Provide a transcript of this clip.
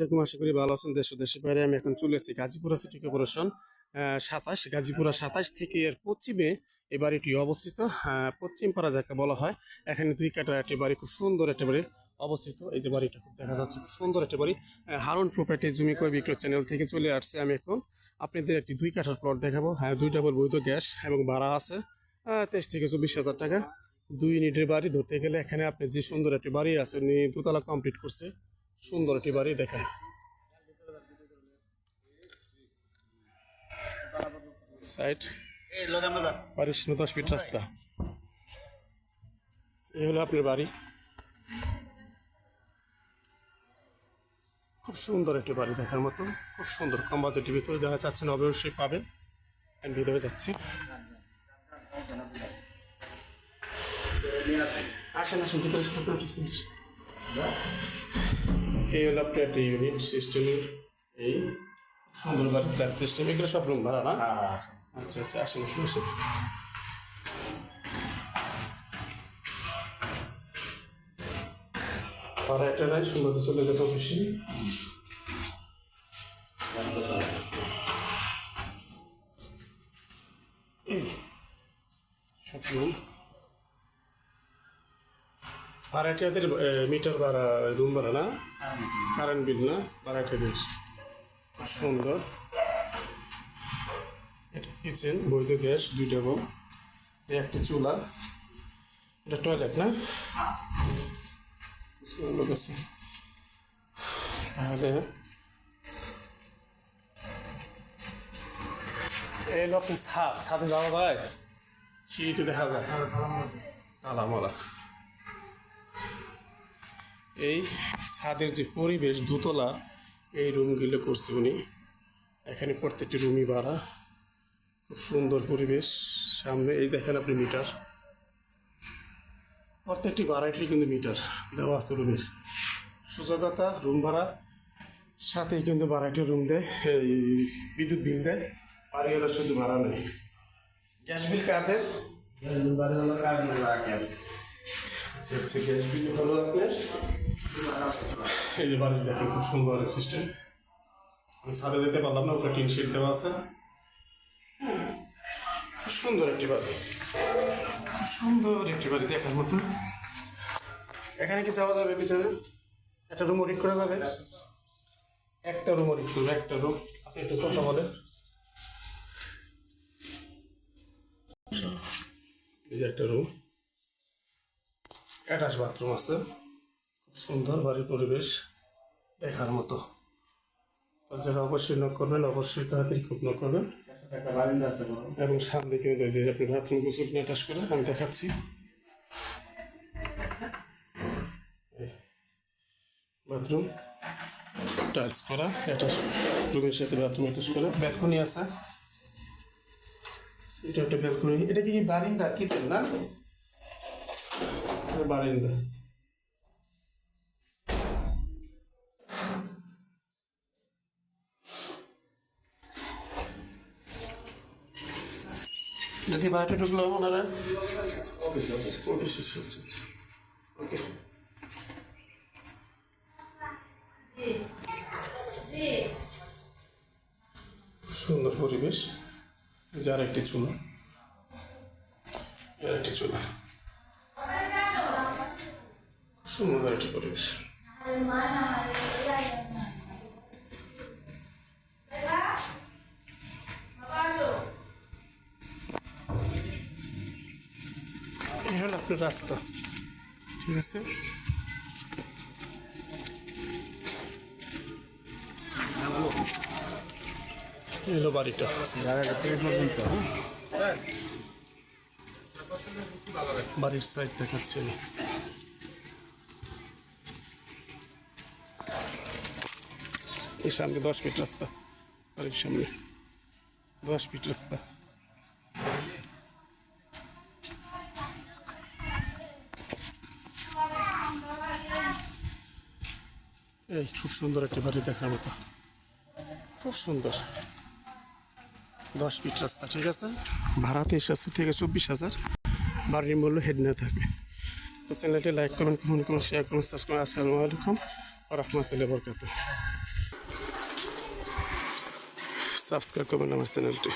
আলাইকুম, আশা করি ভালো আছেন দেশ দেশের বাইরে। আমি এখন চলে এসেছি গাজীপুরা সিটি কর্পোরেশন সাতাশ, গাজীপুরা সাতাশ থেকে এর পশ্চিমে এই বাড়িটি অবস্থিত। পশ্চিম পাড়া যাকে বলা হয়, এখানে দুই কাটা একটি বাড়ি, খুব সুন্দর একটা বাড়ি অবস্থিত। এই যে বাড়িটা খুব দেখা যাচ্ছে, খুব সুন্দর একটা বাড়ি। হারুন প্রপার্টি জমি কয় বিক্রয় চ্যানেল থেকে চলে আসছে আমি এখন। আপনাদের একটি দুই কাঠার প্লট দেখাবো। হ্যাঁ দুই ডাবল বৈধ গ্যাস এবং ভাড়া আছে তেইশ থেকে চব্বিশ হাজার টাকা। দুই ইউনিটের বাড়ি ধরতে গেলে এখানে আপনি যে সুন্দর একটি বাড়ি আছে, উনি দোতলা কমপ্লিট করছে। সুন্দর একটি বাড়ি, দেখেন। সাইড বাড়ির সামনে দশ ফিট রাস্তা। এই হলো আপনার বাড়ি। খুব সুন্দর একটি বাড়ি দেখার মতো। খুব সুন্দর কম বাজেটের ভিতরে যারা চাচ্ছেন অবশ্যই পাবেন। আমি ভিতরে যাচ্ছি। আসেন আসেন, ভিতরে। এই হলো আপনার একটা ইউনিট সিস্টেম এই সুন্দর বাড়ি ফ্ল্যাট সিস্টেম এগুলো সব রুম ভাড়া না? আচ্ছা আচ্ছা আসেন আসেন আসেন। ভাড়া নাই সুন্দর চলে গেছে অফিসে সব রুম ভাড়াটিয়াদের মিটার ভাড়া, রুম ভাড়া না? কারেন্ট বিল না? ভাড়াটিয়া দিয়েছে সুন্দর। এটা কিচেন, বৈধ গ্যাস দুই ডাবল এই একটা চুলা। এটা টয়লেট না? সুন্দর আছে। তাহলে এই লোক ছাদ, ছাদে যাওয়া যায়? সিঁড়িতে দেখা যায়। তালামালা এই ছাদের যে পরিবেশ দুতলা, এই রুমগুলো করছে উনি। এখানে প্রত্যেকটি রুমই ভাড়া। খুব সুন্দর পরিবেশ। সামনে এই দেখেন আপনি মিটার। প্রত্যেকটি ভাড়াটি কিন্তু মিটার দেওয়া আছে রুমের। সুযোগতা রুম ভাড়া। সাথে কিন্তু ভাড়াটি রুম দেয়। এই বিদ্যুৎ বিল দেয়। বাড়ি হলো শুধু ভাড়া নেই। গ্যাস বিল কাদের আচ্ছা আচ্ছা গ্যাস বিল এই যে বাড়ি দেখেন খুব সুন্দর সিস্টেম আমি ছাদে যেতে পারলাম না, ওটা টিন শিট দেওয়া আছে। সুন্দর একটি বাড়ি। খুব সুন্দর একটি বাড়ি দেখার মতো। এখানে কি যাওয়া যাবে ভিতরে? একটা রুম অডিট করা যাবে? একটা রুম অডিট করবে, একটা রুম আপনি একটু কথা বলেন। এই যে একটা রুম অ্যাটাচ বাথরুম আছে। খুব সুন্দর বাড়ির পরিবেশ দেখার মতো। যারা অবশ্যই নক করবেন, অবশ্যই তাড়াতাড়ি খুব নক করবেন। এবং সামনে কিন্তু যে আপনি বাথরুম গোসল অ্যাটাচ করে আমি দেখাচ্ছি। বাথরুম টাচ করা অ্যাটাচ রুমের সাথে বাথরুম অ্যাটাচ করা। ব্যালকনি আছে। এটা একটা ব্যালকনি এটা কি বারিন্দা কিচেন না? এটা বারিন্দা। যদি বাড়িতে ঢুকলো ওনারা? সুন্দর পরিবেশ। যার একটি চুলা। যার একটি চুলা। সুন্দর একটি পরিবেশ হলো আপনার রাস্তা। ঠিক আছে। এই হলো বাড়িটা। বাড়ির সাইড দেখাচ্ছে এই সামনে দশ ফিট রাস্তা বাড়ির সামনে দশ ফিট রাস্তা। এই খুব সুন্দর একটি বাড়ি দেখার মতো। খুব সুন্দর। দশ ফিট রাস্তা, ঠিক আছে? ভাড়া তেইশ হাজার থেকে চব্বিশ হাজার। বাড়ির মূল্য হেড নিয়ে থাকবে। তো চ্যানেলটি লাইক করুন, কমেন্ট করুন শেয়ার করুন সাবস্ক্রাইব আসসালামু আলাইকুম। রহমতুল্লাহ বরকাত সাবস্ক্রাইব করবেন আমার চ্যানেলটি